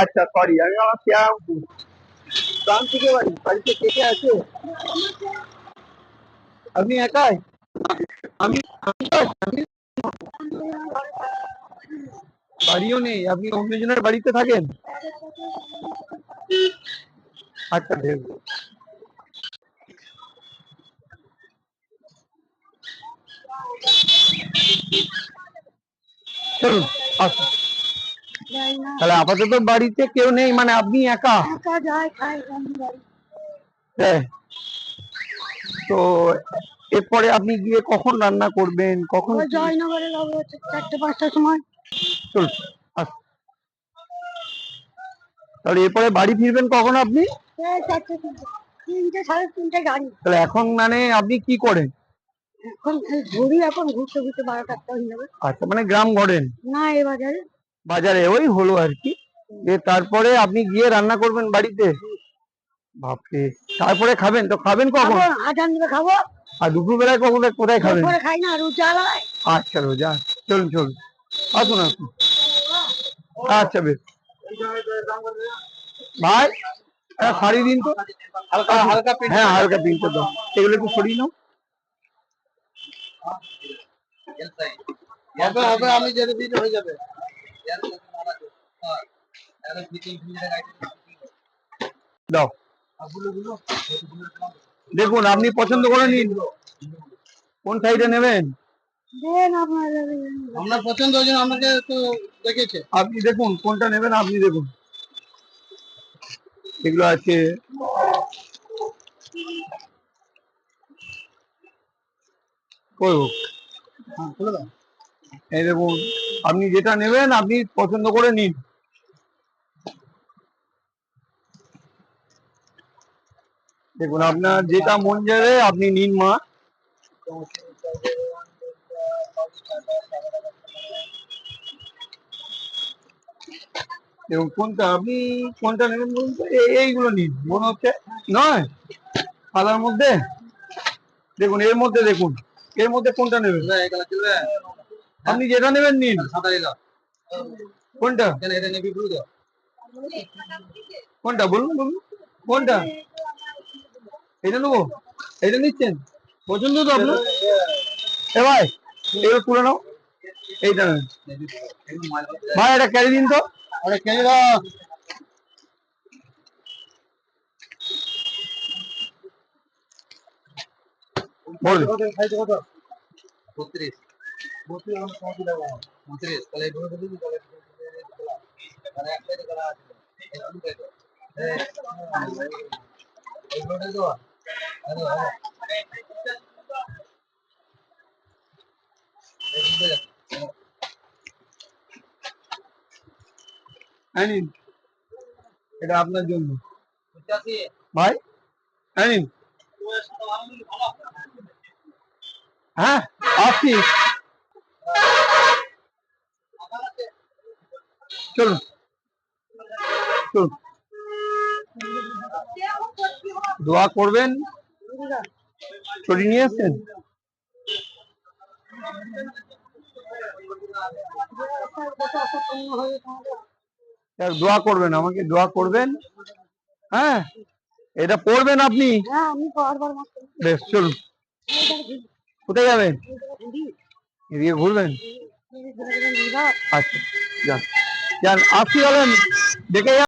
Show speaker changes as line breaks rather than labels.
আচ্ছা সরি আমি আমার শ্যাম গ্রাম থেকে বাড়ি, বাড়িতে কে কে আছে? আপনি একাই? আমি বাড়িও নেই, আপনি অন্যজনের বাড়িতে থাকেন? আচ্ছা আছে। চলুন, আসুন। তাহলে আপাতত বাড়িতে কেউ নেই মানে আপনি একা?
একা যায় খাই
হ্যাঁ। তো এরপরে আপনি গিয়ে কখন রান্না করবেন? কখন
জয়নগরে যাব চারটে পাঁচটার সময়।
তাহলে এরপরে বাড়ি ফিরবেন কখন আপনি?
তিনটে। তিনটে সাড়ে তিনটে গাড়ি।
তাহলে এখন মানে আপনি কি করেন?
এখন ঘুরি এখন ঘুরতে ঘুরতে বারোটা একটা হয়ে যাবে।
আচ্ছা মানে গ্রাম ঘরেন
না এ বাজারে।
বাজারে ওই হলো আর কি। যে তারপরে আপনি গিয়ে রান্না করবেন বাড়িতে। বাপরে তারপরে খাবেন? তো খাবেন কখন?
খাব আজান দিবে খাব।
আর দুপুর বেলায় কখন কোথায় খাবেন?
খাই না রুচালায়
আচ্ছা রোজা। চলুন চলুন। আসুন আসুন। আচ্ছা বেশ। ভাই শাড়ি দিন তো। হালকা হালকা হ্যাঁ হালকা প্রিন্টে দাও। এগুলো একটু সরিয়ে নাও।
হবে হবে আমি যেতে দিলে হয়ে যাবে।
দাও। দেখুন আপনি পছন্দ করে নিন। কোন সাইডে নেবেন?
আপনার
পছন্দ হয়েছে আমাকে তো দেখেছে।
আপনি দেখুন কোনটা নেবেন আপনি দেখুন। এগুলো আছে। কই হোক।
হ্যাঁ
এই দেখুন আপনি যেটা নেবেন, আপনি পছন্দ করে নিন। দেখুন, আপনার যেটা মন যাবে, আপনি নিন মা। দেখুন, কোনটা আপনি, কোনটা নেবেন বলুন? এইগুলো নিন। মনে হচ্ছে নয়? সাদার মধ্যে? দেখুন, এর মধ্যে দেখুন। এর মধ্যে কোনটা নেবেন? আপনি যেটা নেবেন নিন। কোনটা?
এটা নেবি
কোনটা? বলুন বলুন। কোনটা? এটা নেব। এটা নিচ্ছেন? পছন্দ তো আপনার? এ ভাই এগুলো তুলে নাও। এইটা নেন। ভাই এটা ক্যারি দিন তো।
আরে কেন দাও। 32 32 আমি কত দেবো 32 তাহলে এই বড় দিবি তাহলে মানে এক সাইডে করা আছে এই দুটো খাইতো এই বড় দাও আরে আরে এই দুটো
হ্যাঁ নিন এটা আপনার জন্য।
85
ভাই হ্যাঁ হ্যাঁ আসছি। চলুন। চলুন। দোয়া করবেন? ছড়ি নিয়ে স্যার, দোয়া করবেন আমাকে দোয়া করবেন? হ্যাঁ? এটা পড়বেন আপনি? বেশ চলুন। কোথায় যাবেন? এদিকে ঘুরবেন? আচ্ছা যান। দেখে যান।